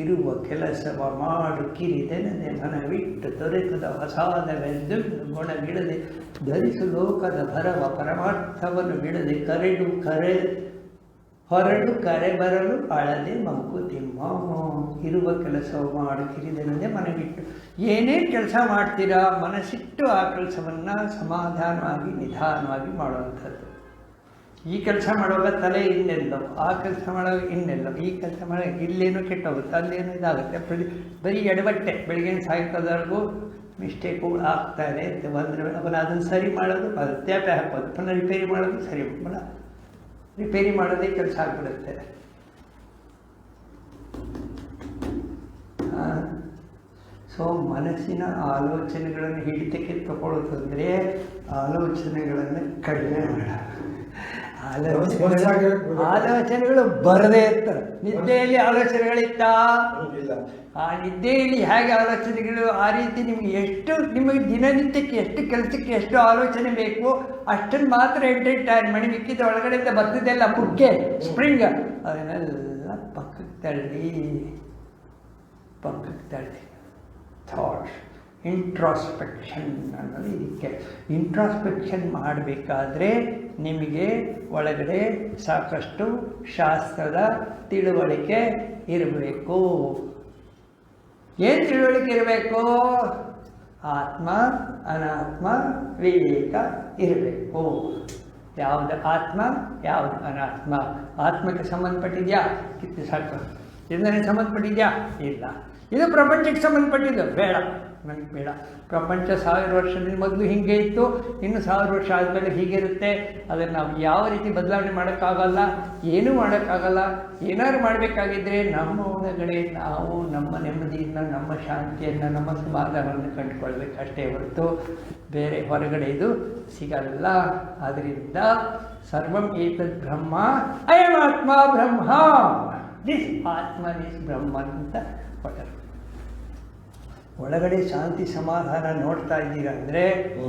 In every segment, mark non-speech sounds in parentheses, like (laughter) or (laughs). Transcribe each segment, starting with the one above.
ಇರುವ ಕೆಲಸವ ಮಾಡು ಕಿರಿದೆನದೆ ಮನವಿಟ್ಟು ದೊರೆತದ ಹೊಸಾದವೆಂದು ಗುಣಗಿಡದೆ ಧರಿಸು ಲೋಕದ ಭರವ ಪರಮಾರ್ಥವನ್ನು ಬಿಡದೆ ಕರೆಡು ಕರೆ, ಹೊರಡು ಕರೆ ಬರಲು ಅಳದೆ ಮಂಕುತಿಮ್ಮ ಇರುವ ಕೆಲಸವ ಮಾಡು ಕಿರಿದೆನದೆ ಮನವಿಟ್ಟು. ಏನೇ ಕೆಲಸ ಮಾಡ್ತೀರಾ ಮನಸ್ಸಿಟ್ಟು ಆ ಕೆಲಸವನ್ನು ಸಮಾಧಾನವಾಗಿ ನಿಧಾನವಾಗಿ ಮಾಡುವಂಥದ್ದು. ಈ ಕೆಲಸ ಮಾಡುವಾಗ ತಲೆ ಇನ್ನೆಲ್ಲೋ, ಆ ಕೆಲಸ ಮಾಡುವಾಗ ಇನ್ನೆಲ್ಲೋ, ಈ ಕೆಲಸ ಮಾಡುವಾಗ ಇಲ್ಲೇನೋ ಕೆಟ್ಟೋಗುತ್ತೆ, ಅಲ್ಲೇನೋ ಇದಾಗುತ್ತೆ. ಪ್ರತಿ ಬರೀ ಎಡಬಟ್ಟೆ ಬೆಳಗಿನ ಸಾಯಂಕಾಲದವರೆಗೂ ಮಿಸ್ಟೇಕ್ಗಳು ಆಗ್ತಾನೆ ಅಂತ ಬಂದರೆ ಅವನು ಅದನ್ನು ಸರಿ ಮಾಡೋದು ಅದು ತ್ಯಾಪೆ ಹಾಕೋದು, ಪುನಃ ರಿಪೇರಿ ಮಾಡೋದು ಸರಿ ಪುನಃ ರಿಪೇರಿ ಮಾಡೋದೇ ಕೆಲಸ ಆಗಿಬಿಡುತ್ತೆ. ಸೊ ಮನಸ್ಸಿನ ಆಲೋಚನೆಗಳನ್ನು ಹಿಡಿತಕ್ಕೆ ತಗೊಳ್ಳೋದಂದರೆ ಆಲೋಚನೆಗಳನ್ನು ಕಡಿಮೆ ಮಾಡ. ಆಲೋಚನೆಗಳು ಆಲೋಚನೆಗಳು ಬರದೇ ಇರ್ತಾರೆ ನಿದ್ದೆಯಲ್ಲಿ ಆಲೋಚನೆಗಳಿತ್ತಾ? ಆ ನಿದ್ದೆಯಲ್ಲಿ ಹೇಗೆ ಆಲೋಚನೆಗಳು? ಆ ರೀತಿ ನಿಮ್ಗೆ ಎಷ್ಟು ನಿಮಗೆ ದಿನನಿತ್ಯಕ್ಕೆ ಎಷ್ಟು ಕೆಲಸಕ್ಕೆ ಎಷ್ಟು ಆಲೋಚನೆ ಬೇಕು ಅಷ್ಟನ್ನು ಮಾತ್ರ ಎಂಟೆಂಟಾಗಿ ಮಣಿ ಮಿಕ್ಕಿದ ಒಳಗಡೆಯಿಂದ ಬರ್ತದೆಲ್ಲ ಪುಕ್ಕೆ ಸ್ಪ್ರಿಂಗ್ ಅದನ್ನೆಲ್ಲ ಪಕ್ಕಕ್ಕೆ ತಳ್ಳಿ. ಪಕ್ಕಕ್ಕೆ ತಳ್ಳಿ. ಥಾಟ್ಸ್ ಇಂಟ್ರಾಸ್ಪೆಕ್ಷನ್ ಅನ್ನೋದು ಇದಕ್ಕೆ. ಇಂಟ್ರಾಸ್ಪೆಕ್ಷನ್ ಮಾಡಬೇಕಾದ್ರೆ ನಿಮಗೆ ಒಳಗಡೆ ಸಾಕಷ್ಟು ಶಾಸ್ತ್ರದ ತಿಳುವಳಿಕೆ ಇರಬೇಕು. ಏನು ತಿಳುವಳಿಕೆ ಇರಬೇಕು? ಆತ್ಮ, ಅನಾತ್ಮ, ವಿವೇಕ ಇರಬೇಕು. ಯಾವುದು ಆತ್ಮ, ಯಾವುದು ಅನಾತ್ಮ? ಆತ್ಮಕ್ಕೆ ಸಂಬಂಧಪಟ್ಟಿದೆಯಾ? ಕಿತ್ತು ಸಾಕು ಇದನ್ನೇ ಸಂಬಂಧಪಟ್ಟಿದೆಯಾ? ಇಲ್ಲ. ಇದು ಪ್ರಪಂಚಕ್ಕೆ ಸಂಬಂಧಪಟ್ಟಿದ್ದು ಬೇಡ. ನನಗೆ ಬೇಡ. ಪ್ರಪಂಚ ಸಾವಿರ ವರ್ಷದಿಂದ ಮೊದಲು ಹೀಗೆ ಇತ್ತು, ಇನ್ನು ಸಾವಿರ ವರ್ಷ ಆದಮೇಲೆ ಹೀಗಿರುತ್ತೆ. ಅದನ್ನು ನಾವು ಯಾವ ರೀತಿ ಬದಲಾವಣೆ ಮಾಡೋಕ್ಕಾಗಲ್ಲ, ಏನೂ ಮಾಡೋಕ್ಕಾಗಲ್ಲ. ಏನಾದ್ರು ಮಾಡಬೇಕಾಗಿದ್ದರೆ ನಮ್ಮ ಒಳಗಡೆ ನಾವು ನಮ್ಮ ನೆಮ್ಮದಿಯನ್ನು ನಮ್ಮ ಶಾಂತಿಯನ್ನು, ನಮ್ಮ ಸಮಾಧಾನವನ್ನು ಕಂಡುಕೊಳ್ಬೇಕಷ್ಟೇ ಹೊರತು ಬೇರೆ ಹೊರಗಡೆ ಇದು ಸಿಗಲ್ಲ. ಆದ್ದರಿಂದ ಸರ್ವಂ ಏತದ್ ಬ್ರಹ್ಮ ಅಯಂ ಆತ್ಮ ಬ್ರಹ್ಮ ದಿಸ್ ಆತ್ಮ ದಿಸ್ ಬ್ರಹ್ಮ ಅಂತ ಕೊಟ್ಟರು. ಒಳಗಡೆ ಶಾಂತಿ ಸಮಾಧಾನ ನೋಡ್ತಾ ಇದ್ದೀರಾ ಅಂದರೆ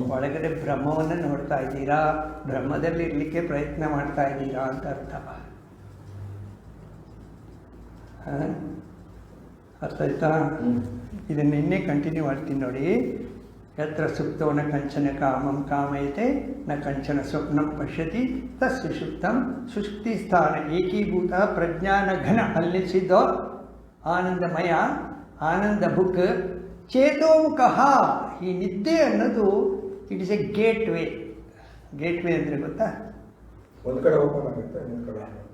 ಒಳಗಡೆ ಬ್ರಹ್ಮವನ್ನು ನೋಡ್ತಾ ಇದ್ದೀರಾ? ಬ್ರಹ್ಮದಲ್ಲಿ ಇರಲಿಕ್ಕೆ ಪ್ರಯತ್ನ ಮಾಡ್ತಾ ಇದ್ದೀರಾ ಅಂತ ಅರ್ಥ? ಅರ್ಥ ಆಯ್ತಾ. ಇದನ್ನ ನಿನ್ನೆ ಕಂಟಿನ್ಯೂ ಮಾಡ್ತೀನಿ ನೋಡಿ. ಯತ್ರ ಸುಪ್ತೋ ನ ಕಂಚನ ಕಾಮಂ ಕಾಮಯತೆ ನ ಕಂಚನ ಸ್ವಪ್ನಂ ಪಶ್ಯತಿ ತತ್ ಸುಪ್ತಂ ಸುಷುಪ್ತಿ ಸ್ಥಾನ ಏಕೀಭೂತ ಪ್ರಜ್ಞಾನ ಘನ ಅಲ್ಲಿಸಿದ್ದೋ ಆನಂದಮಯ ಆನಂದ ಬುಕ್ ಚೇತೋಮುಖಃ ಈ ನಿದ್ದೆ ಅನ್ನೋದು it is a gateway gateway ಅಂದರೆ ಗೊತ್ತಾ? ಒಂದು ಕಡೆ ಓಪನ್ ಆಗುತ್ತೆ ಕಡೆ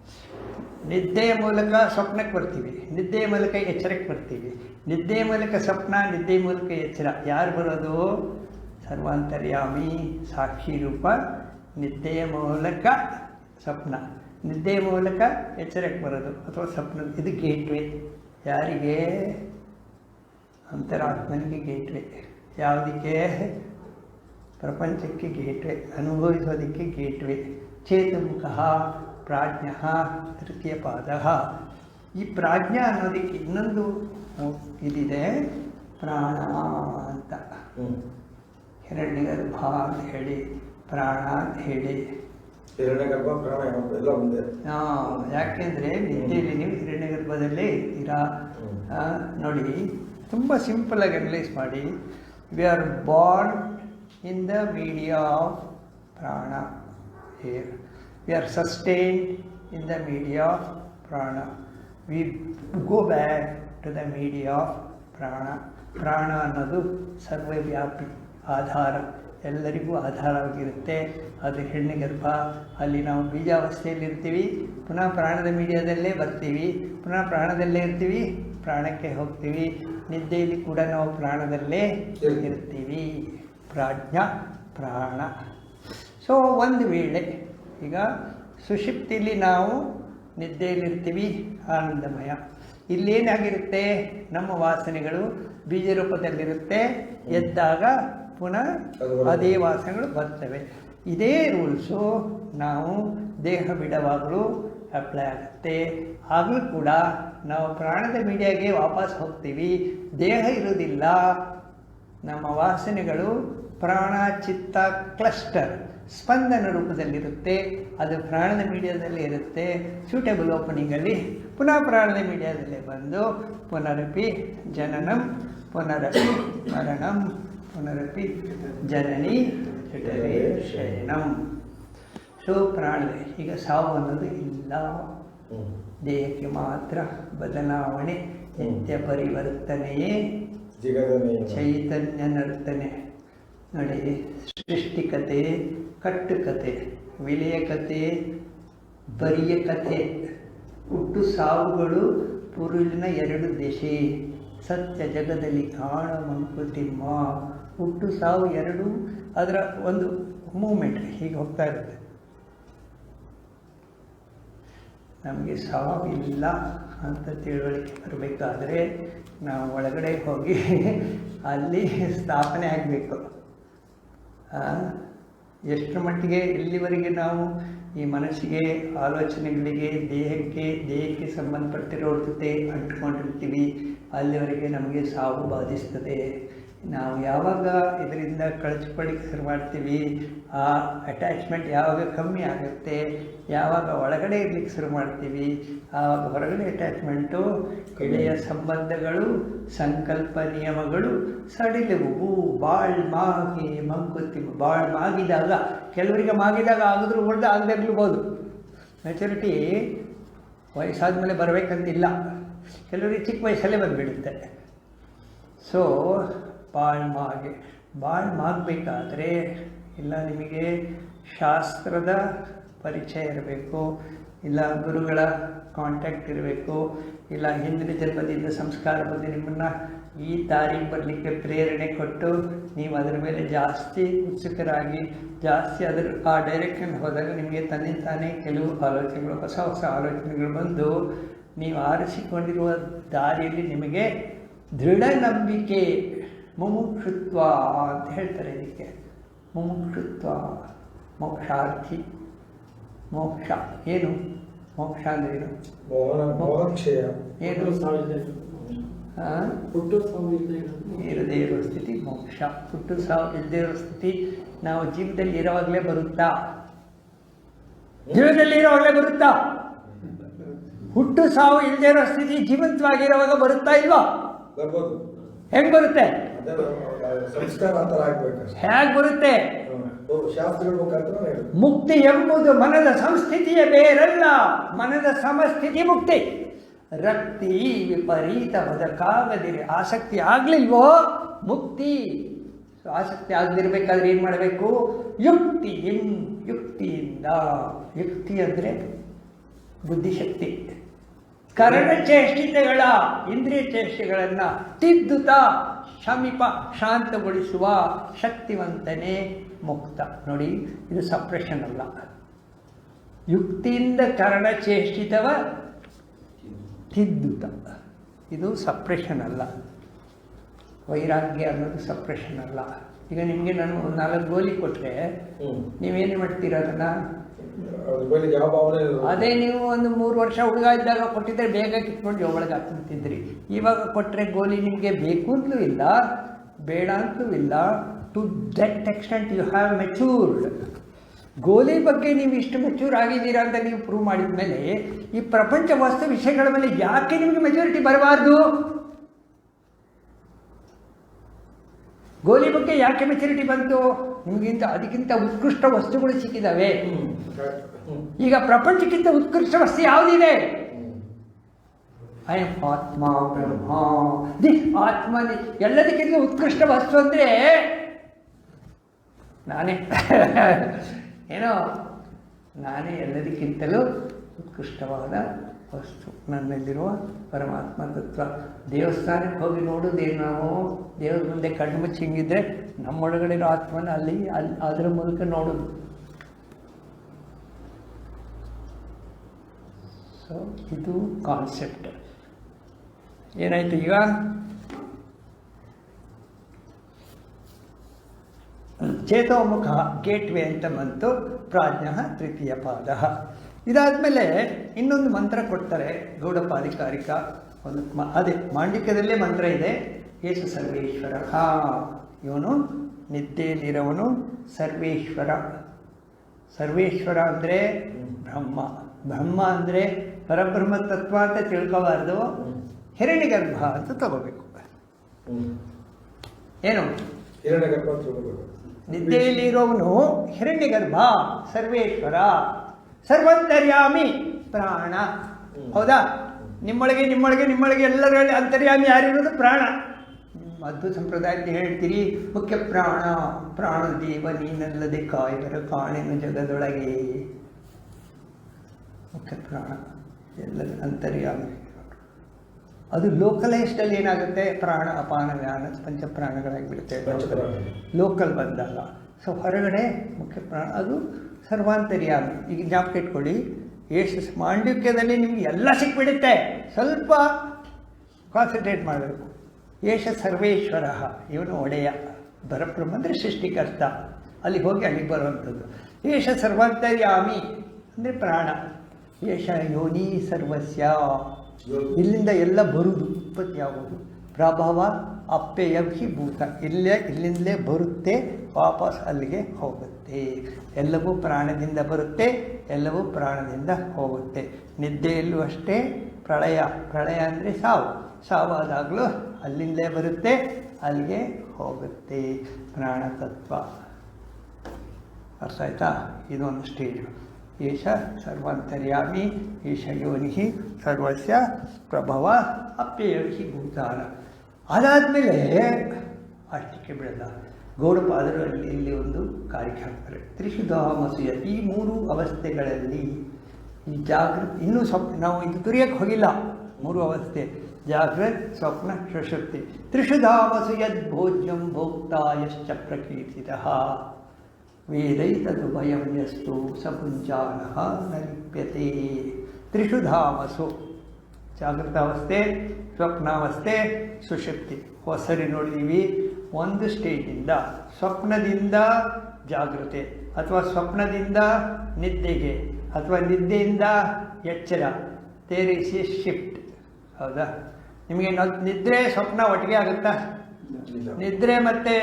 ನಿದ್ದೆಯ ಮೂಲಕ ಸ್ವಪ್ನಕ್ಕೆ ಬರ್ತೀವಿ. ನಿದ್ದೆ ಮೂಲಕ ಎಚ್ಚರಕ್ಕೆ ಬರ್ತೀವಿ. ನಿದ್ದೆ ಮೂಲಕ ಸ್ವಪ್ನ ನಿದ್ದೆ ಮೂಲಕ ಎಚ್ಚರ. ಯಾರು ಬರೋದು? ಸರ್ವಾಂತರ್ಯಾಮಿ ಸಾಕ್ಷಿ ರೂಪ ನಿದ್ದೆಯ ಮೂಲಕ ಸ್ವಪ್ನ. ನಿದ್ದೆಯ ಮೂಲಕ ಎಚ್ಚರಕ್ಕೆ ಬರೋದು. ಅಥವಾ ಸ್ವಪ್ನ ಇದು ಗೇಟ್ವೇ ಯಾರಿಗೆ? ಅಂತರಾತ್ಮನಿಗೆ ಗೇಟ್ವೆ ಯಾವುದಕ್ಕೆ? ಪ್ರಪಂಚಕ್ಕೆ ಗೇಟ್ವೆ ಅನುಭವಿಸೋದಕ್ಕೆ ಗೇಟ್ವೆ ಚೇತುಮುಖ ಪ್ರಾಜ್ಞ ತೃತೀಯ ಪಾದ. ಈ ಪ್ರಾಜ್ಞ ಅನ್ನೋದಕ್ಕೆ ಇನ್ನೊಂದು ಇದಿದೆ ಪ್ರಾಣ ಅಂತ. ಎರಡನೇ ಗರ್ಭ ಅಂತ ಹೇಳಿ ಪ್ರಾಣ ಅಂತ ಹೇಳಿ. ಎರಡನೇ ಗರ್ಭ ಪ್ರಾಣ ಎಲ್ಲ ಒಂದೇ. ಯಾಕೆಂದರೆ ನಿದ್ದೆಯಲ್ಲಿ ನೀವು ಹಿರಣ್ಯಗರ್ಭದಲ್ಲೇ ಇರ್ತೀರಾ ಹ್ಮ್. ನೋಡಿ ತುಂಬ ಸಿಂಪಲಾಗಿ ಅನಲೈಸ್ ಮಾಡಿ. We are born in the media of prana air we are sustained in the media of prana we go back to the media of prana ಪ್ರಾಣ ಅನ್ನೋದು ಸರ್ವವ್ಯಾಪಿ ಆಧಾರ. ಎಲ್ಲರಿಗೂ ಆಧಾರವಾಗಿರುತ್ತೆ. ಅದು ಹೆಣ್ಣು ಗರ್ಭ. ಅಲ್ಲಿ ನಾವು ಬೀಜಾವಸ್ಥೆಯಲ್ಲಿರ್ತೀವಿ ಪುನಃ ಪ್ರಾಣದ ಮೀಡಿಯಾದಲ್ಲೇ ಬರ್ತೀವಿ. ಪುನಃ ಪ್ರಾಣದಲ್ಲೇ ಇರ್ತೀವಿ. ಪ್ರಾಣಕ್ಕೆ ಹೋಗ್ತೀವಿ. ನಿದ್ದೆಯಲ್ಲಿ ಕೂಡ ನಾವು ಪ್ರಾಣದಲ್ಲೇ ಇರ್ತೀವಿ. ಪ್ರಾಜ್ಞ ಪ್ರಾಣ. ಸೊ ಒಂದು ವೇಳೆ ಈಗ ಸುಷಿಪ್ತಿಲಿ ನಾವು ನಿದ್ದೆಯಲ್ಲಿರ್ತೀವಿ ಆನಂದಮಯ. ಇಲ್ಲೇನಾಗಿರುತ್ತೆ? ನಮ್ಮ ವಾಸನೆಗಳು ಬೀಜ ರೂಪದಲ್ಲಿರುತ್ತೆ. ಎದ್ದಾಗ ಪುನಃ ಅದು ವಾಸನೆಗಳು ಬರ್ತವೆ. ಇದೇ ರೂಲ್ಸು ನಾವು ದೇಹ ಬಿಡುವಾಗಲೂ ಅಪ್ಲೈ ಆಗುತ್ತೆ. ಆಗಲೂ ಕೂಡ ನಾವು ಪ್ರಾಣದ ಮೀಡಿಯಾಗೆ ವಾಪಸ್ ಹೋಗ್ತೀವಿ. ದೇಹ ಇರುವುದಿಲ್ಲ. ನಮ್ಮ ವಾಸನೆಗಳು ಪ್ರಾಣ ಚಿತ್ತ ಕ್ಲಸ್ಟರ್ ಸ್ಪಂದನ ರೂಪದಲ್ಲಿರುತ್ತೆ. ಅದು ಪ್ರಾಣದ ಮೀಡಿಯಾದಲ್ಲಿ ಇರುತ್ತೆ. ಸೂಟೇಬಲ್ ಓಪನಿಂಗಲ್ಲಿ ಪುನಃ ಪ್ರಾಣದ ಮೀಡಿಯಾದಲ್ಲೇ ಬಂದು ಪುನರಪಿ ಜನನಂ, ಪುನರಪಿ ಮರಣಂ, ಪುನರಪಿ ಜನನಿ ಶಯನಂ. ಸೊ ಪ್ರಾಣವೇ. ಈಗ ಸಾವು ಅನ್ನೋದು ಇಲ್ಲ. ದೇಹಕ್ಕೆ ಮಾತ್ರ ಬದಲಾವಣೆ ನಿತ್ಯ ಪರಿವರ್ತನೆಯೇ. ಚೈತನ್ಯ ನರ್ತನೆ ನೋಡಿ ಸೃಷ್ಟಿಕತೆ ಕಟ್ಟುಕತೆ ವಿಲಯ ಕತೆ ಬರಿಯ ಕಥೆ ಹುಟ್ಟು ಸಾವುಗಳು ಪುರುಳಿನ ಎರಡು ದಿಶೆ ಸತ್ಯ ಜಗದಲ್ಲಿ ಕಾಣ ಮಂಕುತಿಮ್ಮ ಹುಟ್ಟು ಸಾವು ಎರಡು ಅದರ ಒಂದು ಮೂಮೆಂಟ್ ಹೀಗೆ ಹೋಗ್ತಾ ಇರುತ್ತೆ. ನಮಗೆ ಸಾವಿಲ್ಲ ಅಂತ ತಿಳುವಳಿಕೆ ಬರಬೇಕಾದ್ರೆ ನಾವು ಒಳಗಡೆ ಹೋಗಿ ಅಲ್ಲಿ ಸ್ಥಾಪನೆ ಆಗಬೇಕು. ಎಷ್ಟು ಮಟ್ಟಿಗೆ ಇಲ್ಲಿವರೆಗೆ ನಾವು ಈ ಮನಸ್ಸಿಗೆ, ಆಲೋಚನೆಗಳಿಗೆ, ದೇಹಕ್ಕೆ ದೇಹಕ್ಕೆ ಸಂಬಂಧಪಟ್ಟಿರೋ ಜೊತೆ ಅಂಟ್ಕೊಂಡಿರ್ತೀವಿ, ಅಲ್ಲಿವರೆಗೆ ನಮಗೆ ಸಾವು ಬಾಧಿಸ್ತದೆ. ನಾವು ಯಾವಾಗ ಇದರಿಂದ ಕಳಚಿಕೊಳ್ಳಿಕ್ಕೆ ಶುರು ಮಾಡ್ತೀವಿ ಆ ಅಟ್ಯಾಚ್ಮೆಂಟ್ ಯಾವಾಗ ಕಮ್ಮಿ ಆಗುತ್ತೆ ಯಾವಾಗ ಒಳಗಡೆ ಇರ್ಲಿಕ್ಕೆ ಶುರು ಮಾಡ್ತೀವಿ ಆವಾಗ ಹೊರಗಡೆ ಅಟ್ಯಾಚ್ಮೆಂಟು ಗೆಳೆಯ ಸಂಬಂಧಗಳು ಸಂಕಲ್ಪ ನಿಯಮಗಳು ಸಡಿಲುವು ಬಾಳ್ ಮಾಗಿ ಮಂಕುತ್ತಿ ಬಾಳ್ ಮಾಗಿದಾಗ ಕೆಲವರಿಗೆ ಮಾಗಿದಾಗ ಆಗಿದ್ರು ಕೂಡ ಆಗದೆ ಇರ್ಲಬೋದು ಮೆಚುರಿಟಿ ವಯಸ್ಸಾದ ಮೇಲೆ ಬರಬೇಕಂತಿಲ್ಲ. ಕೆಲವರಿಗೆ ಚಿಕ್ಕ ವಯಸ್ಸಲ್ಲೇ ಬಂದುಬಿಡುತ್ತೆ. ಸೊ ಬಾಳ್ ಮಾಗೆ, ಬಾಳ್ ಮಾಗಬೇಕಾದ್ರೆ ಇಲ್ಲ ನಿಮಗೆ ಶಾಸ್ತ್ರದ ಪರಿಚಯ ಇರಬೇಕು, ಇಲ್ಲ ಗುರುಗಳ ಕಾಂಟ್ಯಾಕ್ಟ್ ಇರಬೇಕು, ಇಲ್ಲ ಹಿಂದಿನ ಜನ್ಮದಿಂದ ಸಂಸ್ಕಾರ ಬಂದು ನಿಮ್ಮನ್ನು ಈ ದಾರಿಗೆ ಬರಲಿಕ್ಕೆ ಪ್ರೇರಣೆ ಕೊಟ್ಟು ನೀವು ಅದರ ಮೇಲೆ ಜಾಸ್ತಿ ಉತ್ಸುಕರಾಗಿ, ಜಾಸ್ತಿ ಅದರ, ಆ ಡೈರೆಕ್ಷನ್ ಹೋದಾಗ ನಿಮಗೆ ತಂದೆ ತಾನೇ ಕೆಲವು ಆಲೋಚನೆಗಳು, ಹೊಸ ಹೊಸ ಆಲೋಚನೆಗಳು ಬಂದು ನೀವು ಆರಿಸಿಕೊಂಡಿರುವ ದಾರಿಯಲ್ಲಿ ನಿಮಗೆ ದೃಢ ನಂಬಿಕೆ ಮುಮುಕ್ಷುತ್ವ ಅಂತ ಹೇಳ್ತಾರೆ ಇದಕ್ಕೆ. ಮುಮುಕ್ಷುತ್ವ ಮೋಕ್ಷಾರ್ಥಿ ಮೋಕ್ಷ. ಏನು? ಮೋಕ್ಷ ಅಂದ್ರೆ ಏನು? ಏನು? ಆ? ಹುಟ್ಟು ಇರೋದು. ಇರೋ ಸ್ಥಿತಿ ಮೋಕ್ಷ. ಹುಟ್ಟು ಸಾವು ಇಲ್ಲದೇ ಇರೋ ಸ್ಥಿತಿ ನಾವು ಜೀವದಲ್ಲಿ ಇರೋವಾಗಲೇ ಬರುತ್ತಾ? ಜೀವದಲ್ಲಿ ಇರೋವಾಗಲೇ ಬರುತ್ತಾ? ಹುಟ್ಟು ಸಾವು ಇಲ್ಲದೆ ಇರೋ ಸ್ಥಿತಿ ಜೀವಂತವಾಗಿರುವಾಗ ಬರುತ್ತಾ ಇಲ್ವಾ? ಹೆಂಗ್ ಬರುತ್ತೆ? ಹೇಗ್ ಬರುತ್ತೆ? ಮುಕ್ತಿ ಎಂಬುದು ಮನದ ಸಂಸ್ಥಿತಿಯ ಬೇರಲ್ಲ. ಮನದ ಸಮಸ್ಥಿತಿ ಮುಕ್ತಿ. ರಕ್ತಿ ವಿಪರೀತ ಬದಕಾಗದಿರಿ. ಆಸಕ್ತಿ ಆಗ್ಲಿಲ್ವೋ? ಮುಕ್ತಿ. ಆಸಕ್ತಿ ಆಗದಿರ್ಬೇಕಾದ್ರೆ ಏನು ಮಾಡಬೇಕು? ಯುಕ್ತಿ ಯುಕ್ತಿಯಿಂದ. ಯುಕ್ತಿ ಅಂದರೆ ಬುದ್ಧಿಶಕ್ತಿ. ಕರಣ ಚೇಷ್ಟಿತೆಗಳ ಇಂದ್ರಿಯ ಚೇಷ್ಟೆಗಳನ್ನು ತಿದ್ದುತ್ತಾ ಶಮಿಪ ಶಾಂತಗೊಳಿಸುವ ಶಕ್ತಿವಂತನೇ ಮುಕ್ತ. ನೋಡಿ, ಇದು ಸಪ್ರೆಷನ್ ಅಲ್ಲ. ಯುಕ್ತಿಯಿಂದ ಕರಣ ಚೇಷ್ಟಿತವ ತಿದ್ದುತ. ಇದು ಸಪ್ರೆಷನ್ ಅಲ್ಲ. ವೈರಾಗ್ಯ ಅನ್ನೋದು ಸಪ್ರೆಷನ್ ಅಲ್ಲ. ಈಗ ನಿಮಗೆ ನಾನು ಒಂದು ನಾಲ್ಕು ಗೋಲಿ ಕೊಟ್ಟರೆ ನೀವೇನು ಮಾಡ್ತೀರ ಅದನ್ನು? ಅದೇ ನೀವು ಒಂದು ಮೂರು ವರ್ಷ ಹುಡುಗ ಇದ್ದಾಗ ಕೊಟ್ಟಿದ್ರೆ ಬೇಗ ಕಿತ್ಕೊಂಡು ಒಳಗೆ ಹಾಕ್ತಿದ್ರಿ ಇವಾಗ ಕೊಟ್ಟರೆ ಗೋಲಿ ನಿಮಗೆ ಬೇಕು ಅಂತಲೂ ಇಲ್ಲ ಬೇಡ ಅಂತಲೂ ಇಲ್ಲ. To that extent you have matured ಗೋಲಿ ಬಗ್ಗೆ ನೀವು ಇಷ್ಟು ಮೆಚೂರ್ ಆಗಿದ್ದೀರಾ ಅಂತ ನೀವು ಪ್ರೂವ್ ಮಾಡಿದ ಮೇಲೆ ಈ ಪ್ರಪಂಚ ವಸ್ತು ವಿಷಯಗಳ ಮೇಲೆ ಯಾಕೆ ನಿಮಗೆ ಮೆಚೂರಿಟಿ ಬರಬಾರ್ದು? ಗೋಲಿ ಬಗ್ಗೆ ಯಾಕೆ ಮೆಚುರಿಟಿ ಬಂತು ನಿಮಗಿಂತ ಅದಕ್ಕಿಂತ ಉತ್ಕೃಷ್ಟ ವಸ್ತುಗಳು ಸಿಕ್ಕಿದ್ದಾವೆ. ಹ್ಮ್ ಈಗ ಪ್ರಪಂಚಕ್ಕಿಂತ ಉತ್ಕೃಷ್ಟ ವಸ್ತು ಯಾವುದಿದೆ. ಐ ಆತ್ಮ ಬ್ರಹ್ಮ ದಿ ಆತ್ಮ ಎಲ್ಲದಕ್ಕಿಂತ ಉತ್ಕೃಷ್ಟ ವಸ್ತು ಅಂದರೆ ನಾನೇ (laughs) ಏನೋ ನಾನೇ ಎಲ್ಲದಕ್ಕಿಂತಲೂ ಉತ್ಕೃಷ್ಟವಾದ ವಸ್ತು ನನ್ನಲ್ಲಿರುವ ಪರಮಾತ್ಮ ತತ್ವ. ದೇವಸ್ಥಾನಕ್ಕೆ ಹೋಗಿ ನೋಡೋದೇನು ನಾವು, ದೇವ್ರ ಮುಂದೆ ಕಣ್ಣು ಮುಚ್ಚಿ ಹಿಂಗಿದ್ರೆ ನಮ್ಮೊಳಗಡೆ ಇರೋ ಆತ್ಮನ ಅಲ್ಲಿ ಅಲ್ಲಿ, ಅದರ ಮೂಲಕ ನೋಡೋದು. ಸೊ ಇದು ಕಾನ್ಸೆಪ್ಟ್ ಏನಾಯ್ತು ಈಗ? ಚೇತೋಮುಖ ಗೇಟ್ವೇ ಅಂತ ಬಂತು ಪ್ರಾಜ್ಞ ತೃತೀಯ ಪಾದ. ಇದಾದಮೇಲೆ ಇನ್ನೊಂದು ಮಂತ್ರ ಕೊಡ್ತಾರೆ ಗೌಡಪಾಲಿಕಾರಿಕ ಒಂದು ಮ ಅದೇ ಮಾಂಡಿಕ್ಯದಲ್ಲೇ ಮಂತ್ರ ಇದೆ. ಯೇಸು ಸರ್ವೇಶ್ವರ. ಇವನು ನಿದ್ದೆಯಲ್ಲಿರೋವನು ಸರ್ವೇಶ್ವರ. ಸರ್ವೇಶ್ವರ ಅಂದರೆ ಬ್ರಹ್ಮ. ಬ್ರಹ್ಮ ಅಂದರೆ ಪರಬ್ರಹ್ಮ ತತ್ವ ಅಂತ ತಿಳ್ಕೋಬಾರ್ದು. ಹಿರಣ್ಯಗರ್ಭ ಅಂತ ತಗೋಬೇಕು. ಏನು? ನಿದ್ದೆಯಲ್ಲಿರೋವನು ಹಿರಣ್ಯಗರ್ಭ ಸರ್ವೇಶ್ವರ. ಸರ್ವಂತರ್ಯಾಮಿ ಪ್ರಾಣ. ಹೌದಾ? ನಿಮ್ಮೊಳಗೆ ನಿಮ್ಮೊಳಗೆ ನಿಮ್ಮೊಳಗೆ ಎಲ್ಲರಲ್ಲಿ ಅಂತರ್ಯಾಮಿ ಯಾರಿರೋದು ಪ್ರಾಣ. ಮದ್ದು ಸಂಪ್ರದಾಯದಲ್ಲಿ ಹೇಳ್ತೀರಿ ಮುಖ್ಯ ಪ್ರಾಣ. ಪ್ರಾಣ ದೇವ ನೀನಲ್ಲದೆ ಕಾಯಿಬರ ಕಾಣೆನು ಜಗದೊಳಗೆ. ಮುಖ್ಯ ಪ್ರಾಣ. ಎಲ್ಲ ಅಂತರ್ಯಾಮಿ. ಅದು ಲೋಕಲೈಸ್ಡಲ್ಲಿ ಏನಾಗುತ್ತೆ? ಪ್ರಾಣ ಅಪಾನ ವ್ಯಾನ ಪಂಚ ಪ್ರಾಣಗಳಾಗಿ ಬಿಡುತ್ತೆ ಲೋಕಲ್ ಬಂದಾಗ ಸೊ ಹೊರಗಡೆ ಮುಖ್ಯ ಪ್ರಾಣ ಅದು ಸರ್ವಾಂತರ್ಯಾಮಿ ಈಗ ಜ್ಞಾಪಕ ಇಟ್ಕೊಳ್ಳಿ. ಯೇಸು ಮಾಂಡಿಕ್ಯದಲ್ಲಿ ನಿಮ್ಗೆ ಎಲ್ಲ ಸಿಕ್ಬಿಡುತ್ತೆ. ಸ್ವಲ್ಪ ಕಾನ್ಸಂಟ್ರೇಟ್ ಮಾಡಬೇಕು. ಯೇಷ ಸರ್ವೇಶ್ವರ, ಇವನು ಒಡೆಯ ಪರಬ್ರಹ್ಮ ಅಂದರೆ ಸೃಷ್ಟಿಕರ್ತ. ಅಲ್ಲಿಗೆ ಹೋಗಿ ಅಲ್ಲಿಗೆ ಬರುವಂಥದ್ದು. ಯೇಷ ಸರ್ವಾಂತರ್ಯಾಮಿ ಅಂದರೆ ಪ್ರಾಣ. ಯೇಷ ಯೋನಿ ಸರ್ವಸ್ಯ. ಇಲ್ಲಿಂದ ಎಲ್ಲ ಬರುವುದು ಉತ್ಪತ್ತಿ ಆಗುವುದು ಪ್ರಭಾವ ಅಪ್ಪೆಯ ಭೂತ ಇಲ್ಲೇ, ಇಲ್ಲಿಂದಲೇ ಬರುತ್ತೆ, ವಾಪಸ್ ಅಲ್ಲಿಗೆ ಹೋಗುತ್ತೆ. ಎಲ್ಲವೂ ಪ್ರಾಣದಿಂದ ಬರುತ್ತೆ, ಎಲ್ಲವೂ ಪ್ರಾಣದಿಂದ ಹೋಗುತ್ತೆ. ನಿದ್ದೆಯಲ್ಲೂ ಅಷ್ಟೇ ಪ್ರಳಯ. ಪ್ರಳಯ ಅಂದರೆ ಸಾವು. ಸಾವಾದಾಗಲೂ ಅಲ್ಲಿಂದಲೇ ಬರುತ್ತೆ, ಅಲ್ಲಿಗೆ ಹೋಗುತ್ತೆ. ಪ್ರಾಣತತ್ವ. ಅರ್ಥ ಆಯ್ತಾ ಇದೊಂದು ಸ್ಟೇಜು. ಏಷ ಸರ್ವಾಂತರ್ಯಾಮಿ, ಏಷ ಯೋನಿ ಸರ್ವಸ್ಯ ಪ್ರಭವ ಅಪ್ಯಯೋಗಿ ಭೂತಾನ ಅದಾದಮೇಲೆ ಅಷ್ಟಕ್ಕೆ ಬಿಡಲ್ಲ ಗೌಡಪಾದರು ಅಲ್ಲಿ ಇಲ್ಲಿ ಒಂದು ಕಾರ್ಯಕ್ಕೆ ಹಾಕ್ತಾರೆ. ತ್ರಿಶುಧಾಮಸುಯ, ಈ ಮೂರು ಅವಸ್ಥೆಗಳಲ್ಲಿ ಈ ಜಾಗೃತಿ ಇನ್ನೂ ಸ್ವಪ್ನ ನಾವು ಇದು ತುರಿಯಕ್ಕೆ ಹೋಗಿಲ್ಲ. ಮೂರು ಅವಸ್ಥೆ. ಜಾಗೃತ್ ಸ್ವಪ್ನ ಸುಶಕ್ತಿ ತ್ರಿಶುಧಾಮಸು ಯದ್ ಭೋಜ್ಯಂ ಭೋಕ್ತ ಯಶ್ಚ ಪ್ರಕೀರ್ತಿತಃ. ವೇದೈತದುಭಯಂ ಯಸ್ತು ಸಪುಂಜಾನಃ ನ ಲಿಪ್ಯತೆ ತ್ರಿಷು ಧಾಮಸು ಜಾಗೃತಾವಸ್ಥೆ ಸ್ವಪ್ನಾವಸ್ಥೆ ಸುಶಕ್ತಿ. ಹೊಸರಿ ನೋಡಿದ್ದೀವಿ ಒಂದು ಸ್ಟೇಜಿಂದ ಸ್ವಪ್ನದಿಂದ ಜಾಗೃತೆ ಅಥವಾ ಸ್ವಪ್ನದಿಂದ ನಿದ್ದೆಗೆ ಅಥವಾ ನಿದ್ದೆಯಿಂದ ಎಚ್ಚರ. ತೇರಿಸಿ ಇಸ್ ಎ ಶಿಫ್ಟ್ ಹೌದಾ? ನಿಮಗೆ ನಿದ್ರೆ ಸ್ವಪ್ನ ಒಟ್ಟಿಗೆ ಆಗುತ್ತಾ. ನಿದ್ರೆ ಮತ್ತು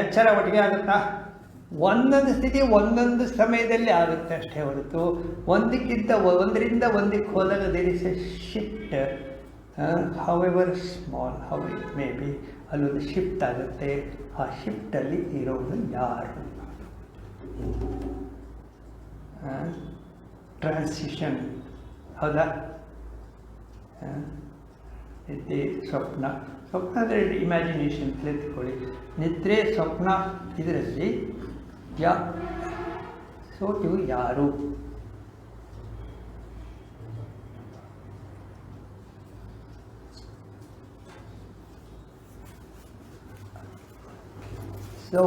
ಎಚ್ಚರ ಒಟ್ಟಿಗೆ ಆಗುತ್ತಾ? ಒಂದೊಂದು ಸ್ಥಿತಿ ಒಂದೊಂದು ಸಮಯದಲ್ಲಿ ಆಗುತ್ತೆ ಅಷ್ಟೇ ಹೊರತು. ಒಂದಕ್ಕಿಂತ ಒಂದರಿಂದ ಒಂದಕ್ಕೆ ಹೋದಾಗ there is a shift however small how it may be ಅಲ್ಲೊಂದು ಶಿಫ್ಟ್ ಆಗುತ್ತೆ. ಆ ಶಿಫ್ಟಲ್ಲಿ ಇರೋದು ಯಾರು? ಟ್ರಾನ್ಸಿಷನ್ ಹೌದಾ? ನಿದ್ದೆ, ಸ್ವಪ್ನ. ಸ್ವಪ್ನ ಅಂದರೆ ಇಮ್ಯಾಜಿನೇಷನ್ ತಗೊಳ್ಳಿ ನಿದ್ರೆ, ಸ್ವಪ್ನ ಇದರಲ್ಲಿ ಯಾ ಸೊ ಇವು ಯಾರು so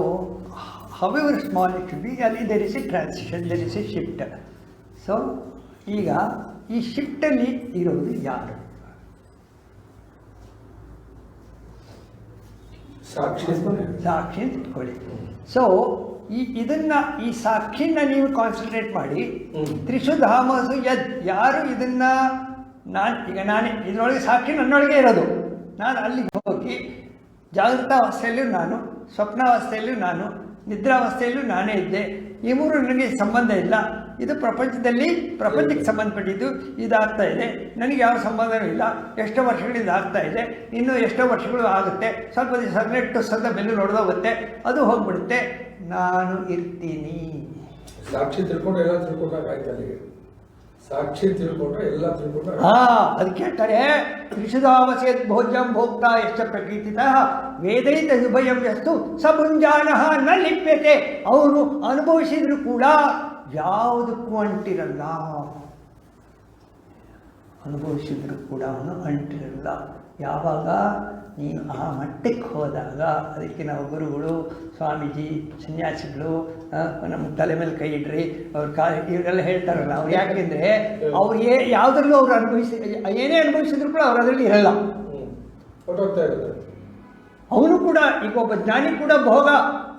however small it be ಅಲ್ಲಿ there is a transition there is a shift so ಈಗ ಈ ಶಿಫ್ಟಲ್ಲಿ ಇರೋದು ಯಾರು? ಸಾಕ್ಷಿ ಅಂತಾನೆ. ಸಾಕ್ಷಿ ಅಂತ ಇಟ್ಕೊಳ್ಳಿ. ಸೊ ಈ ಇದನ್ನ ಈ ಸಾಕ್ಷಿನ ನೀವು ಕಾನ್ಸಂಟ್ರೇಟ್ ಮಾಡಿ. ತ್ರಿಶುಧಾಮಸು ಯದ್ ಯಾರು ಇದನ್ನ ನಾನು ಈಗ ನಾನೇ ಇದರೊಳಗೆ ಸಾಕ್ಷಿ ನನ್ನೊಳಗೆ ಇರೋದು. ನಾನು ಅಲ್ಲಿಗೆ ಹೋಗಿ ಜಾಗೃತಾವಸ್ಥೆಯಲ್ಲೂ ನಾನು ಸ್ವಪ್ನಾವಸ್ಥೆಯಲ್ಲೂ ನಾನು ನಿದ್ರಾವಸ್ಥೆಯಲ್ಲೂ ನಾನೇ ಇದ್ದೆ. ಈ ಮೂರು ನನಗೆ ಸಂಬಂಧ ಇಲ್ಲ. ಇದು ಪ್ರಪಂಚದಲ್ಲಿ ಪ್ರಪಂಚಕ್ಕೆ ಸಂಬಂಧಪಟ್ಟಿದ್ದು ಇದಾಗ್ತಾ ಇದೆ. ನನಗೆ ಯಾವ ಸಂಬಂಧನೂ ಇಲ್ಲ. ಎಷ್ಟೋ ವರ್ಷಗಳು ಆಗ್ತಾ ಇದೆ. ಇನ್ನೂ ಎಷ್ಟೋ ವರ್ಷಗಳು ಆಗುತ್ತೆ. ಸ್ವಲ್ಪ ದಿವಸ ಹದಿನೆಂಟು ಸದ ಬೆಲ್ಲು ನೋಡ್ದೋಗುತ್ತೆ ಅದು ಹೋಗ್ಬಿಡುತ್ತೆ. ನಾನು ಇರ್ತೀನಿ. ಸಾಕ್ಷಿ ತಿಳ್ಕೊಂಡು ಎಲ್ಲ ತಿಳ್ಕೊಂಡಾಗ ಅಲ್ಲಿಗೆ. ಸಾಕ್ಷಿ ತಿಳ್ಕೊಂಡ್ರೆ ಎಲ್ಲ ತಿಳ್ಕೊಂಡ್ರೆ ಹಾ ಅದಕ್ಕೆ ಹೇಳ್ತಾರೆ ತ್ರಿಶುಧಾವಸೇತ್ ಭೋಜಂ ಭೋಕ್ತಾ ಎಷ್ಟ ಪ್ರಕೀರ್ತಿತ. ವೇದೈತ ಉಭಯಂ ಎಷ್ಟು ಸಭುಂಜಾನ ನ ಲಿಪ್ಯತೆ. ಅವರು ಅನುಭವಿಸಿದ್ರು ಕೂಡ ಯಾವುದಕ್ಕೂ ಅಂಟಿರಲ್ಲ. ಅನುಭವಿಸಿದ್ರು ಕೂಡ ಅವನು ಅಂಟಿರಲ್ಲ. ಯಾವಾಗ? ನೀನು ಆ ಮಟ್ಟಕ್ಕೆ ಹೋದಾಗ. ಅದಕ್ಕೆ ನಾವು ಗುರುಗಳು, ಸ್ವಾಮೀಜಿ, ಸನ್ಯಾಸಿಗಳು ನಮ್ಮ ತಲೆ ಮೇಲೆ ಕೈ ಇಡ್ರಿ. ಅವ್ರ ಕಾ, ಇವರೆಲ್ಲ ಹೇಳ್ತಾರಲ್ಲ, ಅವ್ರು ಯಾಕೆಂದರೆ ಅವ್ರು ಏ, ಯಾವುದರಲ್ಲೂ ಅವ್ರು ಅನುಭವಿಸಿ, ಏನೇ ಅನುಭವಿಸಿದ್ರು ಕೂಡ ಅವ್ರು ಅದರಲ್ಲಿ ಇರಲ್ಲ. ಅವನು ಕೂಡ, ಈಗ ಒಬ್ಬ ಜ್ಞಾನಿ ಕೂಡ ಭೋಗ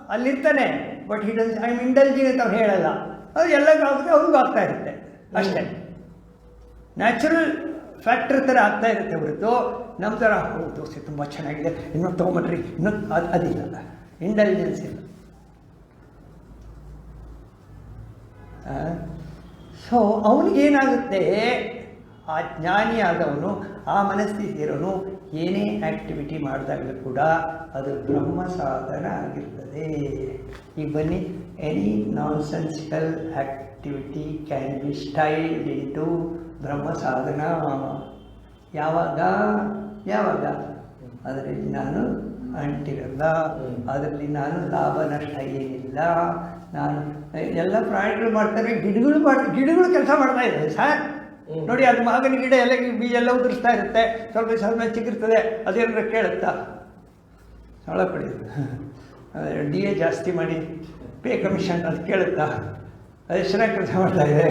ಅಲ್ಲಿರ್ತಾನೆ. But he does I intelligent ಅಂತ ಅವ್ರು ಹೇಳಲ್ಲ. ಅದು ಎಲ್ಲರಿಗೂ ಆಗುತ್ತೆ ಅವ್ರಿಗೂ ಆಗ್ತಾ ಇರುತ್ತೆ. ಅಷ್ಟೇ. ನ್ಯಾಚುರಲ್ ಫ್ಯಾಕ್ಟರ್ ಥರ ಆಗ್ತಾ ಇರುತ್ತೆ ಹೊರತು ನಮ್ಮ ಥರ ಓ ದೋಸೆ ತುಂಬ ಚೆನ್ನಾಗಿದೆ. ಇನ್ನೊಂದು ತೊಗೊಂಬಟ್ರಿ ಇನ್ನೊಂದು ಅದು ಅದಿಲ್ಲ. ಇಂಟೆಲಿಜೆನ್ಸ್ ಇಲ್ಲ. ಸೊ ಅವನಿಗೇನಾಗುತ್ತೆ ಆ ಜ್ಞಾನಿ ಆದವನು, ಆ ಮನಸ್ಥಿತಿ ಇರೋನು ಏನೇ ಆ್ಯಕ್ಟಿವಿಟಿ ಮಾಡಿದಾಗಲೂ ಕೂಡ ಅದು ಬ್ರಹ್ಮ ಸಾಧನ ಆಗಿರ್ತದೆ. ಈಗ ಬನ್ನಿ. Any non activity activity be styled into Brahma sadhana ಯಾವಾಗ? ಯಾವಾಗ? ಅದರಲ್ಲಿ ನಾನು ಅಂಟಿರಲ್ಲ. ಅದರಲ್ಲಿ ನಾನು ಲಾಭ ನಷ್ಟ ಏನಿಲ್ಲ. ನಾನು ಎಲ್ಲ ಪ್ರಾಣಿಗಳು ಮಾಡ್ತಾರೆ ಗಿಡಗಳು ಮಾಡಿ ಗಿಡಗಳು ಕೆಲಸ ಮಾಡ್ತಾ ಇದ್ದಾವೆ ಸರ್. ನೋಡಿ ಅದು ಮಾಗನ ಗಿಡ ಎಲ್ಲ ಬೀಜ ಎಲ್ಲ ಉದುರಿಸ್ತಾ ಇರುತ್ತೆ. ಸ್ವಲ್ಪ ಸ್ವಲ್ಪ ಚಿಗಿರ್ತದೆ. ಅದೇನಾದ್ರು ಕೇಳುತ್ತಾ? ಸೊಳ ಪಡೆಯೋದು. (laughs) ಡಿ ಎ ಜಾಸ್ತಿ ಮಾಡಿ. ಪೇ ಕಮಿಷನ್ ಅಂತ ಕೇಳುತ್ತಾ? ಅದು ಚೆನ್ನಾಗಿ ಕೆಲಸ ಮಾಡ್ತಾ ಇದೆ.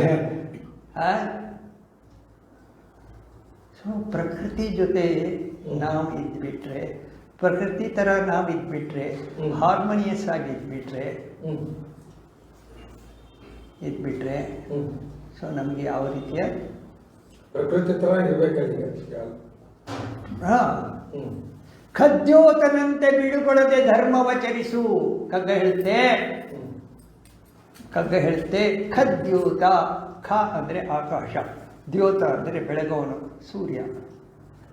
ಸೊ ಪ್ರಕೃತಿ ಜೊತೆ ನಾವು ಇದ್ಬಿಟ್ರೆ ಪ್ರಕೃತಿ ಥರ ನಾವು ಇದ್ಬಿಟ್ರೆ. ಹಾರ್ಮೋನಿಯಸ್ ಆಗಿ ಇದ್ಬಿಟ್ರೆ ಇದ್ಬಿಟ್ರೆ ಸೊ ನಮಗೆ ಯಾವ ರೀತಿಯ ಪ್ರಕೃತಿ ತರ ಇರಬೇಕಾಗಿದೆ ಹಾಂ. ಹ್ಮ್. ಖದ್ಯೋತನಂತೆ ಬಿಡುಗೊಳ್ಳದೆ ಧರ್ಮವಚರಿಸು ಕಗ್ಗ ಹೇಳುತ್ತೆ ಕಗ್ಗ ಹೇಳುತ್ತೆ ಖದ್ಯೋತ ಖ ಅಂದರೆ ಆಕಾಶ. ದ್ಯೋತ ಅಂದರೆ ಬೆಳಗವನು, ಸೂರ್ಯ.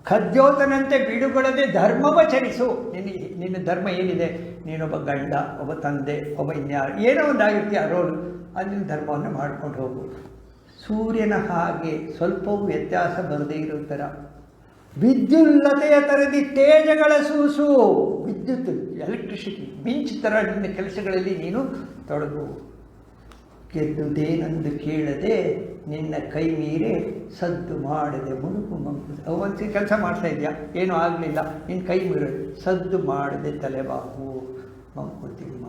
ಖದ್ಯೋತನಂತೆ ಬಿಡುಗೊಳ್ಳದೆ ಧರ್ಮವಚರಿಸು ನಿನ್ನ ನಿನ್ನ ಧರ್ಮ ಏನಿದೆ? ನೀನೊಬ್ಬ ಗಂಡ, ಒಬ್ಬ ತಂದೆ, ಒಬ್ಬ ಇನ್ಯಾರು. ಏನೋ ಒಂದಾಗಿರ್ತೀಯ ರೋಲ್ ಅಲ್ಲಿನ ಧರ್ಮವನ್ನು ಮಾಡ್ಕೊಂಡು ಹೋಗು. ಸೂರ್ಯನ ಹಾಗೆ ಸ್ವಲ್ಪವೂ ವ್ಯತ್ಯಾಸ ಬರದೇ ಇರೋ ಥರ. ವಿದ್ಯುಲ್ಲತೆಯ ತರದಿ ತೇಜಗಳ ಸೂಸು. ವಿದ್ಯುತ್, ಎಲೆಕ್ಟ್ರಿಸಿಟಿ, ಮಿಂಚ್ ಥರ ನಿನ್ನ ಕೆಲಸಗಳಲ್ಲಿ ನೀನು ತೊಡಗು. ಗೆದ್ದುದೇನೆಂದು ಕೇಳದೆ ನಿನ್ನ ಕೈ ಮೀರೆ ಸದ್ದು ಮಾಡದೆ ಮುನುಕು ಮಂಕು ಒಂದ್ಸಿ ಕೆಲಸ ಮಾಡ್ತಾ ಇದೆಯಾ? ಏನೂ ಆಗಲಿಲ್ಲ. ನಿನ್ನ ಕೈ ಮೀರಿ, ಸದ್ದು ಮಾಡದೆ ತಲೆಬಾಗು ಮಂಕುತಿಮ್ಮ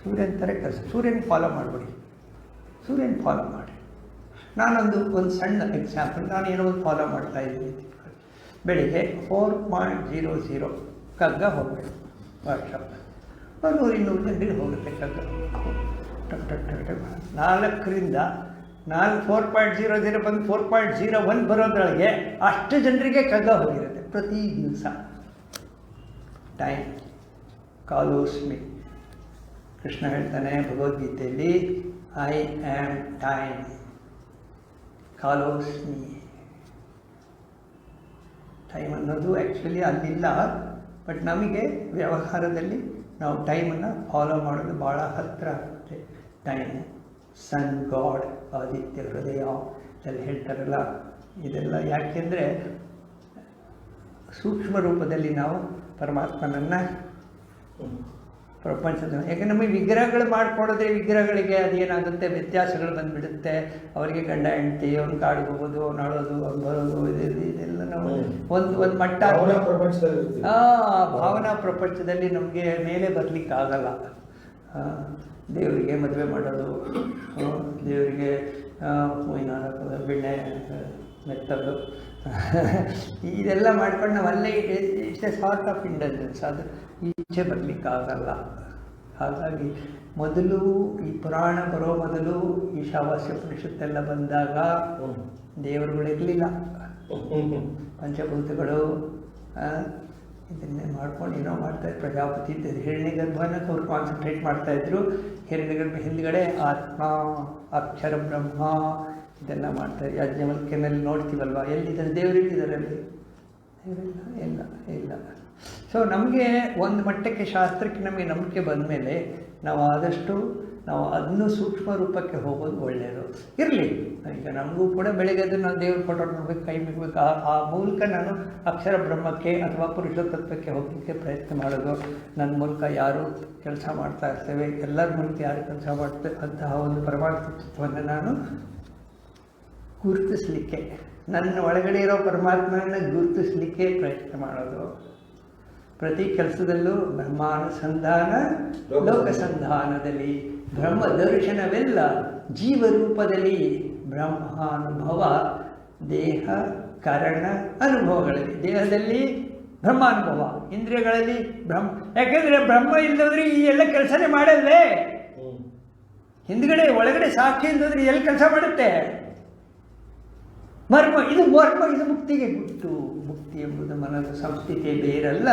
ಸೂರ್ಯನ ಥರ ಕೆಲಸ. ಸೂರ್ಯನ ಫಾಲೋ ಮಾಡಬೇಡಿ. ಸೂರ್ಯನ ಫಾಲೋ ಮಾಡಿ. ನಾನೊಂದು ಒಂದು ಸಣ್ಣ ಎಕ್ಸಾಂಪಲ್ ನಾನು ಏನೋ ಒಂದು ಫಾಲೋ ಮಾಡ್ತಾ ಇದ್ದೀನಿ. ಬೆಳಿಗ್ಗೆ ಫೋರ್ ಪಾಯಿಂಟ್ ಜೀರೋ ಜೀರೋ ಕಗ್ಗ ಹೋಗಬೇಕು ಒಂದು ನೂರು ಇನ್ನೂರು ಜನರಿಗೆ ಹೋಗುತ್ತೆ ಕಗ್ಗ. ಟಕ್ ಟಕ್ ಟಕ್ ಟಕ್ ನಾಲ್ಕರಿಂದ ನಾಲ್ಕು ಫೋರ್ ಪಾಯಿಂಟ್ ಜೀರೋ ಜೀರೋ ಬಂದು ಫೋರ್ ಪಾಯಿಂಟ್ ಜೀರೋ ಒನ್ ಬರೋದ್ರೊಳಗೆ ಅಷ್ಟು ಜನರಿಗೆ ಕಗ್ಗ ಹೋಗಿರುತ್ತೆ ಪ್ರತಿ ದಿವಸ. ಟೈಮ್ ಕಾಲೋಸ್ಮಿ ಕೃಷ್ಣ ಹೇಳ್ತಾನೆ ಭಗವದ್ಗೀತೆಯಲ್ಲಿ ಐ ಆಮ್ ಟೈಮ್ ಕಾಲೋಸ್ಮಿ ಟೈಮ್ ಅನ್ನೋದು ಆ್ಯಕ್ಚುಲಿ ಅಲ್ಲಿಲ್ಲ ಬಟ್ ನಮಗೆ ವ್ಯವಹಾರದಲ್ಲಿ ನಾವು ಟೈಮನ್ನು ಫಾಲೋ ಮಾಡೋದು ಭಾಳ ಹತ್ತಿರ ಟೈಮ್ ಸನ್ ಗಾಡ್ ಆದಿತ್ಯ ಹೃದಯ ಎಲ್ಲ ಹೇಳ್ತಾರಲ್ಲ. ಇದೆಲ್ಲ ಯಾಕೆಂದರೆ ಸೂಕ್ಷ್ಮ ರೂಪದಲ್ಲಿ ನಾವು ಪರಮಾತ್ಮನನ್ನು ಪ್ರಪಂಚದ ಯಾಕೆ ನಮಗೆ ವಿಗ್ರಹಗಳು ಮಾಡಿಕೊಡೋದ್ರೆ ವಿಗ್ರಹಗಳಿಗೆ ಅದೇನಾಗುತ್ತೆ? ವ್ಯತ್ಯಾಸಗಳು ಬಂದುಬಿಡುತ್ತೆ. ಅವರಿಗೆ ಗಂಡ ಹೆಂಡತಿ ಅವ್ನು ಕಾಡಿಗೆ ಹೋಗೋದು ಅವ್ನು ಅವ್ರು ಅವ್ನು ಬರೋದು ಇದು- ಇದು- ಇದೆಲ್ಲ ನಾವು ಒಂದು ಒಂದು ಮಟ್ಟ ಭಾವನಾ ಪ್ರಪಂಚದಲ್ಲಿ ಇರ್ತೀವಿ. ಆ ಭಾವನಾ ಪ್ರಪಂಚದಲ್ಲಿ ನಮಗೆ ಮೇಲೆ ಬರಲಿಕ್ಕಾಗಲ್ಲ. ದೇವರಿಗೆ ಮದುವೆ ಮಾಡೋದು ದೇವರಿಗೆ ಹೂವಿನ ಹಾಕೋದು ಬೆಣ್ಣೆ ಮೆತ್ತದು (laughs) ಇದೆಲ್ಲ ಮಾಡ್ಕೊಂಡು ನಾವು ಅಲ್ಲೇ it's a sort of intelligence ಅದು ಈಚೆ ಬರಲಿಕ್ಕಾಗಲ್ಲ ಹಾಗಾಗಿ ಮೊದಲು ಈ ಪುರಾಣ ಬರೋ ಮೊದಲು ಈ ಶಾವಾಸ್ಯ ಪರಿಷತ್ತೆಲ್ಲ ಬಂದಾಗ. ದೇವರುಗಳಿರಲಿಲ್ಲ. ಪಂಚಭೂತಗಳು ಇದನ್ನೇ ಮಾಡ್ಕೊಂಡು ಏನೋ ಮಾಡ್ತಾರೆ ಪ್ರಜಾಪತಿ ಅಂತ ಹಿರಣ್ಯ ಗರ್ಭನ ಅವ್ರು ಕಾನ್ಸಂಟ್ರೇಟ್ ಮಾಡ್ತಾ ಇದ್ರು. ಹಿರಣ್ಯ ಗರ್ಭ ಹಿಂದ್ಗಡೆ ಆತ್ಮ, ಅಕ್ಷರ ಬ್ರಹ್ಮ ಇದೆಲ್ಲ ಮಾಡ್ತಾರೆ ಯಾಜ್ಞವಲ್ಕೆನಲ್ಲಿ ನೋಡ್ತೀವಲ್ವಾ? ಎಲ್ಲಿದ್ದಾರೆ? ದೇವರಿಟ್ಟಿದ್ದಾರೆ ಅಲ್ಲಿ. ಇಲ್ಲ ಇಲ್ಲ ಇಲ್ಲ. ಸೊ ನಮಗೆ ಒಂದು ಮಟ್ಟಕ್ಕೆ ಶಾಸ್ತ್ರಕ್ಕೆ ನಮಗೆ ನಂಬಿಕೆ ಬಂದ ಮೇಲೆ ನಾವು ಆದಷ್ಟು ನಾವು ಅದನ್ನು ಸೂಕ್ಷ್ಮ ರೂಪಕ್ಕೆ ಹೋಗೋದು ಒಳ್ಳೆಯದು ಇರಲಿ. ಈಗ ನಮಗೂ ಕೂಡ ಬೆಳಗ್ಗೆ ಎದ್ದು ನಾನು ದೇವ್ರ ಫೋಟೋ ನೋಡ್ಬೇಕು, ಕೈ ಬಿಡಬೇಕು ಆ ಆ ಮೂಲಕ ನಾನು ಅಕ್ಷರ ಬ್ರಹ್ಮಕ್ಕೆ ಅಥವಾ ತತ್ವಕ್ಕೆ ಹೋಗಲಿಕ್ಕೆ ಪ್ರಯತ್ನ ಮಾಡೋದು. ನನ್ನ ಮೂಲಕ ಯಾರು ಕೆಲಸ ಮಾಡ್ತಾ ಇರ್ತೇವೆ, ಎಲ್ಲರ ಮೂಲಕ ಯಾರು ಕೆಲಸ ಮಾಡ್ತೇವೆ ಅಂತಹ ಒಂದು ಪರಮಾತ್ಮತ್ವವನ್ನು ನಾನು ಗುರುತಿಸಲಿಕ್ಕೆ, ನನ್ನ ಒಳಗಡೆ ಇರೋ ಪರಮಾತ್ಮನನ್ನ ಗುರುತಿಸ್ಲಿಕ್ಕೆ ಪ್ರಯತ್ನ ಮಾಡೋದು. ಪ್ರತಿ ಕೆಲಸದಲ್ಲೂ ಬ್ರಹ್ಮಾನುಸಂಧಾನ ಲೋಕಸಂಧಾನದಲ್ಲಿ ಬ್ರಹ್ಮ ದರ್ಶನವೆಲ್ಲ ಜೀವರೂಪದಲ್ಲಿ ಬ್ರಹ್ಮಾನುಭವ ದೇಹ ಕರಣ ಅನುಭವಗಳಲ್ಲಿ. ದೇಹದಲ್ಲಿ ಬ್ರಹ್ಮಾನುಭವ ಇಂದ್ರಿಯಗಳಲ್ಲಿ ಬ್ರಹ್ಮ. ಯಾಕೆಂದ್ರೆ ಬ್ರಹ್ಮ ಇಲ್ಲದ್ರೆ ಈ ಎಲ್ಲ ಕೆಲಸನೇ ಮಾಡಲ್ವೇ? ಹಿಂದ್ಗಡೆ ಒಳಗಡೆ ಸಾಕ್ಷಿ ಇಲ್ಲದ್ರೆ ಎಲ್ಲಿ ಕೆಲಸ ಮಾಡುತ್ತೆ? ಮರ್ಮ ಇದು ಮರ್ಮ ಇದು ಮುಕ್ತಿಗೆ ಗುಟ್ಟು. ಮುಕ್ತಿ ಎಂಬುದು ಮನದ ಸಂಸ್ಥಿತಿ ಬೇರಲ್ಲ.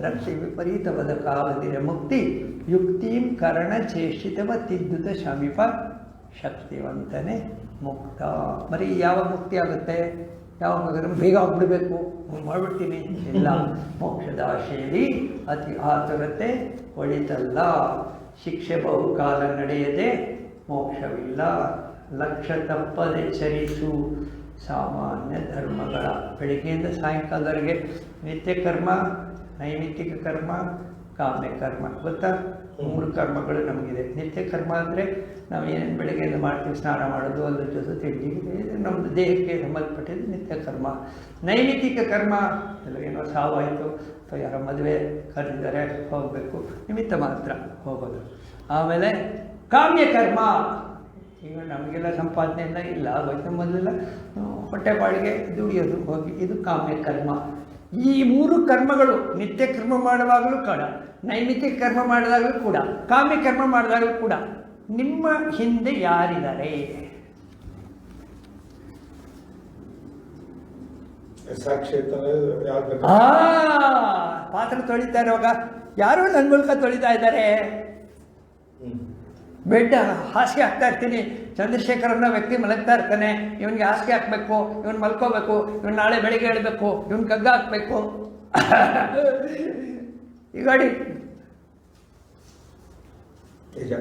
ರಕ್ಷೆ ವಿಪರೀತವಾದ ಕಾಲದಿರ ಮುಕ್ತಿ. ಯುಕ್ತಿಂ ಕರಣ ಚೇಷ್ಟಿತವ ತಿದ್ದುತ ಶಮೀಪ ಶಕ್ತಿವಂತನೆ ಮುಕ್ತ. ಮರಿ ಯಾವ ಮುಕ್ತಿ ಆಗುತ್ತೆ? ಯಾವಾಗ ಬೇಗ ಆಗ್ಬಿಡ್ಬೇಕು? ಮಾಡ್ಬಿಡ್ತೀನಿ. ಇಲ್ಲ. ಮೋಕ್ಷದ ಆಶೆಯಲ್ಲಿ ಅತಿ ಆತುರತೆ ಒಳಿತಲ್ಲ. ಶಿಕ್ಷೆ ಬಹುಕಾಲ ನಡೆಯದೆ ಮೋಕ್ಷವಿಲ್ಲ. ಲಕ್ಷ ತಪ್ಪದೆ ಚರಿಸು. ಸಾಮಾನ್ಯ ಧರ್ಮಗಳ ಬೆಳಿಗ್ಗೆಯಿಂದ ಸಾಯಂಕಾಲದವರೆಗೆ ನಿತ್ಯ ಕರ್ಮ, ನೈಮಿತ್ತಿಕ ಕರ್ಮ, ಕಾಮ್ಯ ಕರ್ಮ. ಗೊತ್ತಾ? ಮೂರು ಕರ್ಮಗಳು ನಮಗಿದೆ. ನಿತ್ಯ ಕರ್ಮ ಅಂದರೆ ನಾವು ಏನೇನು ಬೆಳಗ್ಗೆಯಿಂದ ಮಾಡ್ತೀವಿ? ಸ್ನಾನ ಮಾಡೋದು, ಅದ್ರ ಜೊತೆ ತಿಂಡಿ ನಮ್ಮದು ದೇಹಕ್ಕೆ ಸಂಬಂಧಪಟ್ಟಿದ್ದು ನಿತ್ಯ ಕರ್ಮ. ನೈಮಿತ್ತಿಕ ಕರ್ಮ ಎಲ್ಲ ಏನೋ ಸಾವಾಯಿತು, ಅಥವಾ ಯಾರೋ ಮದುವೆ ಕರೆದಿದ್ದಾರೆ, ಹೋಗಬೇಕು. ನಿಮಿತ್ತ ಮಾತ್ರ ಹೋಗೋದು. ಆಮೇಲೆ ಕಾಮ್ಯ ಕರ್ಮ. ಈಗ ನಮಗೆಲ್ಲ ಸಂಪಾದನೆ ಇಲ್ಲ. ಆಗೋಯ್ತು ಮೊದಲೆಲ್ಲ. ಹೊಟ್ಟೆ ಬಾಳಿಗೆ ದುಡಿಯೋದು ಹೋಗಿ. ಇದು ಕಾಮ್ಯ ಕರ್ಮ. ಈ ಮೂರು ಕರ್ಮಗಳು ನಿತ್ಯ ಕರ್ಮ ಮಾಡುವಾಗಲೂ ಕೂಡ ನೈಮಿತ್ಯ ಕರ್ಮ ಮಾಡಿದಾಗಲೂ ಕೂಡ ಕಾಮ್ಯ ಕರ್ಮ ಮಾಡಿದಾಗಲೂ ಕೂಡ ನಿಮ್ಮ ಹಿಂದೆ ಯಾರಿದ್ದಾರೆ? ಪಾತ್ರ ತೊಳಿತಾ ಇರುವಾಗ ಯಾರು ನನ್ನ ಮೂಲಕ ತೊಳಿತಾ ಇದ್ದಾರೆ? ಬೆಡ್ ಹಾಸಿಗೆ ಹಾಕ್ತಾ ಇರ್ತೀನಿ. ಚಂದ್ರಶೇಖರ್ ಅನ್ನೋ ವ್ಯಕ್ತಿ ಮಲಗ್ತಾ ಇರ್ತಾನೆ. ಇವನಿಗೆ ಹಾಸಿಗೆ ಹಾಕಬೇಕು, ಇವನ್ ಮಲ್ಕೋಬೇಕು, ಇವನ್ ನಾಳೆ ಬೆಳಿಗ್ಗೆ ಹೇಳಬೇಕು, ಇವನ್ ಕಗ್ಗ ಹಾಕಬೇಕು. (laughs) ಈ ಗಾಡಿ ನಿಜ